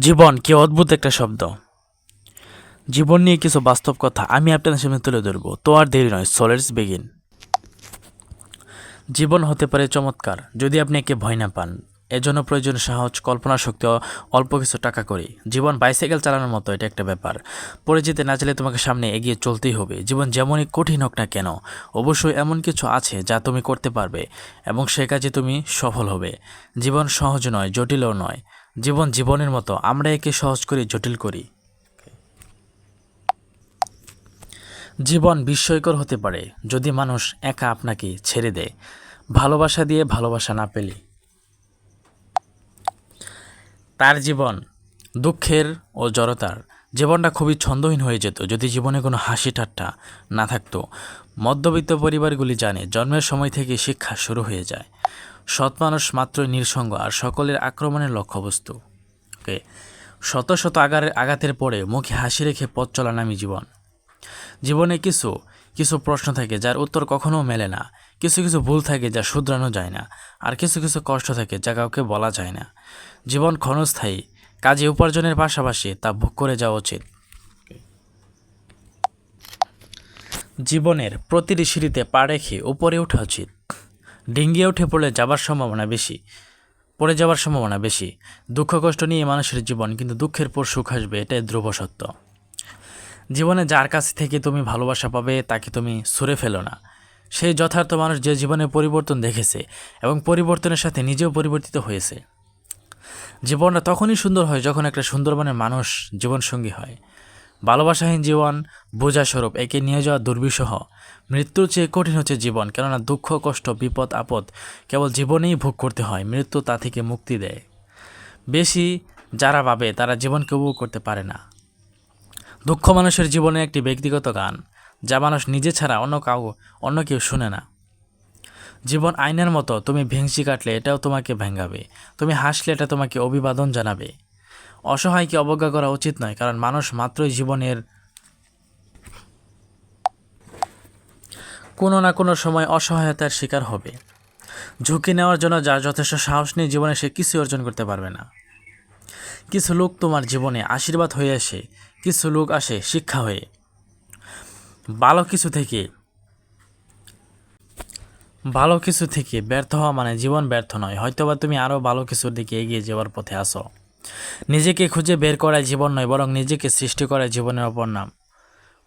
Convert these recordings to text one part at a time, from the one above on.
জীবন কি অদ্ভুত একটা শব্দ। জীবন নিয়ে কিছু বাস্তব কথা আমি আপনাদের সামনে তুলে ধরবো। তো আর দেরি নয় সোলেটস বেগিন জীবন হতে পারে চমৎকার, যদি আপনি একে ভয় না পান। এজন্য প্রয়োজন সাহস, কল্পনা শক্তি অল্প কিছু টাকা করি। জীবন বাইসাইকেল চালানোর মতো, এটা একটা ব্যাপার। পড়ে যেতে না চাইলে তোমাকে সামনে এগিয়ে চলতেই হবে। জীবন যেমনই কঠিন হোক না কেন, অবশ্যই এমন কিছু আছে যা তুমি করতে পারবে এবং সে কাজে তুমি সফল হবে। জীবন সহজ নয়, জটিলও নয়। জীবন জীবনের মতো, আমরা একে সহজ করে, জটিল করি। জীবন বিস্ময়কর হতে পারে, যদি মানুষ একা আপনাকে ছেড়ে দেয়। ভালোবাসা দিয়ে ভালোবাসা না পেলে। তার জীবন দুঃখের ও জড়তার। জীবনটা খুবই ছন্দহীন হয়ে যেত, যদি জীবনে কোনো হাসি ঠাট্টা না থাকতো। মধ্যবিত্ত পরিবারগুলি জানে, জন্মের সময় থেকে শিক্ষা শুরু হয়ে যায়। সৎ মানুষ মাত্রই নির্সঙ্গ আর সকলের আক্রমণের লক্ষ্যবস্তু। ওকে, শত শত আগার, আঘাতের পরে মুখে হাসি রেখে পথ চলা নামি জীবন। জীবনে কিছু কিছু প্রশ্ন থাকে যার উত্তর কখনো মেলে না। কিছু কিছু ভুল থাকে যা শুধরানো যায় না। আর কিছু কিছু কষ্ট থাকে যা কাউকে বলা যায় না। জীবন ক্ষণস্থায়ী, কাজে উপার্জনের পাশাপাশি তা ভোগ করে যাওয়া উচিত। জীবনের প্রতিটি সিঁড়িতে পা রেখে উপরে ওঠা উচিত। ডিঙ্গিয়ে উঠে পড়লে যাবার সম্ভাবনা বেশি, পড়ে যাওয়ার সম্ভাবনা বেশি। দুঃখ কষ্ট নিয়ে মানুষের জীবন, কিন্তু দুঃখের পর সুখ আসবে, এটাই ধ্রুব সত্য। জীবনে যার কাছ থেকে তুমি ভালোবাসা পাবে, তাকে তুমি সরে ফেলো না। সেই যথার্থ মানুষ যে জীবনে পরিবর্তন দেখেছে এবং পরিবর্তনের সাথে নিজেও পরিবর্তিত হয়েছে। জীবনটা তখনই সুন্দর হয় যখন একটা সুন্দরবনের মানুষ জীবনসঙ্গী হয়। ভালোবাসাহীন জীবন, বোঝাস্বরূপ, একে নিয়ে যাওয়া দুর্বিষহ। মৃত্যুর চেয়ে কঠিন হচ্ছে জীবন, কেননা দুঃখ, কষ্ট, বিপদ, আপদ কেবল জীবনেই ভোগ করতে হয়। মৃত্যু তা থেকে মুক্তি দেয়। বেশি যারা ভাবে, তারা জীবনকে উপভোগ করতে পারে না। দুঃখ মানুষের জীবনে একটি ব্যক্তিগত গান, যা মানুষ নিজে ছাড়া অন্য কাউ, অন্য কেউ শুনে না। জীবন আইনের মতো, তুমি ভেংসি কাটলে এটাও তোমাকে ভেঙ্গাবে, তুমি হাসলে এটা তোমাকে অভিবাদন জানাবে। অসহায়কে অবজ্ঞা করা উচিত নয়, কারণ মানুষ মাত্রই জীবনের কোনো না কোনো সময় অসহায়তার শিকার হবে। ঝুঁকি নেওয়ার জন্য যার যথেষ্ট সাহস নেই জীবনে সে কিছু অর্জন করতে পারবে না। কিছু লোক তোমার জীবনে আশীর্বাদ হয়ে আসে, কিছু লোক আসে শিক্ষা হয়ে। ভালো কিছু থেকে, ভালো কিছু থেকে ব্যর্থ হওয়া মানে জীবন ব্যর্থ নয়। হয়তোবা তুমি আরও ভালো কিছুর দিকে এগিয়ে যাওয়ার পথে আসো নিজেকে খুঁজে বের করায় জীবন নয়, বরং নিজেকে সৃষ্টি করায় জীবনের অপর নাম।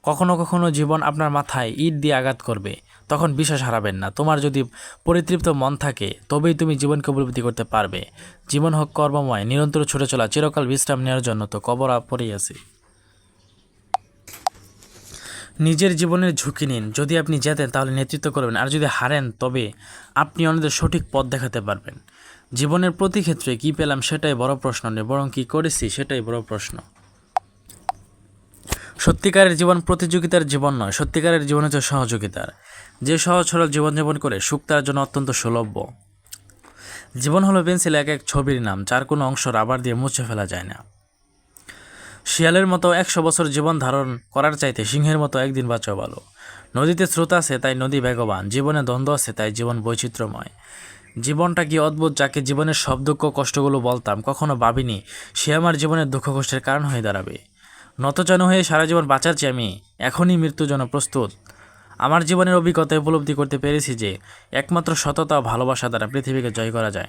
কখনো কখনো জীবন আপনার মাথায় ইট দিয়ে আঘাত করবে, তখন বিশ্বাস হারাবেন না। তোমার যদি পরিতৃপ্ত মন থাকে, তবেই তুমি জীবনকে উপলব্ধি করতে পারবে। জীবন হোক কর্মময়, নিরন্তর ছুটে চলা, চিরকাল বিশ্রাম নেওয়ার জন্য তো কবর পড়েই আছে। নিজের জীবনের ঝুঁকি নিন। যদি আপনি জেতেন তাহলে নেতৃত্ব করবেন। আর যদি হারেন, তবে আপনি অন্যদের সঠিক পথ দেখাতে পারবেন। জীবনের প্রতি ক্ষেত্রে কী পেলাম, সেটাই বড় প্রশ্ন নেই বরং কী করেছি, সেটাই বড় প্রশ্ন। সত্যিকারের জীবন প্রতিযোগিতার জীবন নয়, সত্যিকারের জীবন হচ্ছে সহযোগিতার। যে সহজ সরল জীবনযাপন করে সুখ তার জন্য অত্যন্ত সুলভ্য জীবন হলো পেন্সিল, এক এক ছবির নাম, যার কোনো অংশ রাবার দিয়ে মুছে ফেলা যায় না। শিয়ালের মতো একশো বছর জীবন ধারণ করার চাইতে সিংহের মতো একদিন বাঁচা ভালো। নদীতে স্রোত আছে, তাই নদী বেগবান। জীবনে দ্বন্দ্ব আছে, তাই জীবন বৈচিত্র্যময়। জীবনটা কি অদ্ভুত, যাকে জীবনের সব দুঃখ কষ্টগুলো বলতাম, কখনো ভাবিনি, সে আমার জীবনের দুঃখ কষ্টের কারণ হয়ে দাঁড়াবে। নতজানু হয়ে সারা জীবন বাঁচাচ্ছি আমি। এখনই মৃত্যুর জন্য প্রস্তুত। আমার জীবনের অভিজ্ঞতা উপলব্ধি করতে পেরেছি যে, একমাত্র সততা ভালোবাসা দ্বারা পৃথিবীকে জয় করা যায়।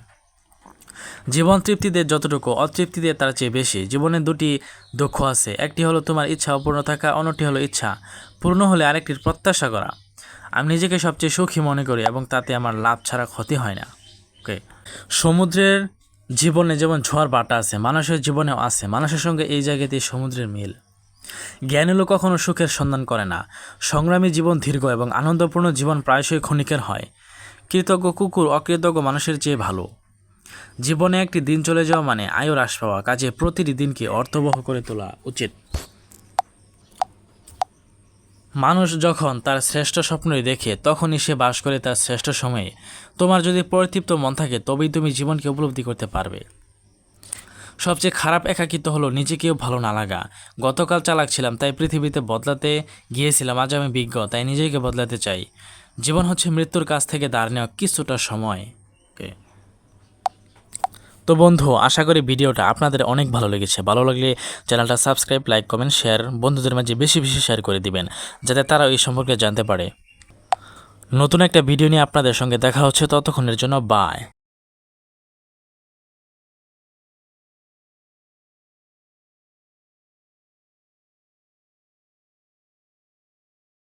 জীবন তৃপ্তিদের যতটুকু, অতৃপ্তিদের তার চেয়ে বেশি। জীবনে দুটি দুঃখ আছে। একটি হলো তোমার ইচ্ছা অপূর্ণ থাকা, অন্যটি হলো ইচ্ছা পূর্ণ হলে আরেকটির প্রত্যাশা করা। আমি নিজেকে সবচেয়ে সুখী মনে করি এবং তাতে আমার লাভ ছাড়া ক্ষতি হয় না। ওকে সমুদ্রের জীবনে যেমন ঝড় বাটা আছে, মানুষের জীবনেও আছে, মানুষের সঙ্গে এই জায়গাতে সমুদ্রের মিল। জ্ঞানীলো কখনো সুখের সন্ধান করে না। সংগ্রামী জীবন দীর্ঘ এবং আনন্দপূর্ণ জীবন প্রায়শই ক্ষণিকের হয়। কৃতজ্ঞ কুকুর অকৃতজ্ঞ মানুষের চেয়ে ভালো। জীবনে একটি দিন চলে যাওয়া মানে আয়ু হ্রাস পাওয়া, কাজে প্রতিটি দিনকে অর্থবহ করে তোলা উচিত। মানুষ যখন তার শ্রেষ্ঠ স্বপ্নই দেখে, তখনই সে বাস করে তার শ্রেষ্ঠ সময়ে। তোমার যদি পরিতৃপ্ত মন থাকে, তবেই তুমি জীবনকে উপলব্ধি করতে পারবে। সবচেয়ে খারাপ একাকিত্ব হলো নিজেকেও ভালো না লাগা। গতকাল চালাক ছিলাম তাই পৃথিবীতে বদলাতে গিয়েছিলাম। আজ আমি বিজ্ঞ, তাই নিজেকে বদলাতে চাই। জীবন হচ্ছে মৃত্যুর কাছ থেকে দাঁড় নেওয়া কিছুটা সময়। ওকে তো বন্ধু, আশা করি ভিডিওটা আপনাদের অনেক ভালো লেগেছে। ভালো লাগলে চ্যানেলটা সাবস্ক্রাইব, লাইক, কমেন্ট, শেয়ার বন্ধুদের মাঝে বেশি বেশি শেয়ার করে দিবেন, যাতে তারা এই সম্পর্কে জানতে পারে। নতুন একটা ভিডিও নিয়ে আপনাদের সঙ্গে দেখা হচ্ছে ততক্ষণের জন্য বাই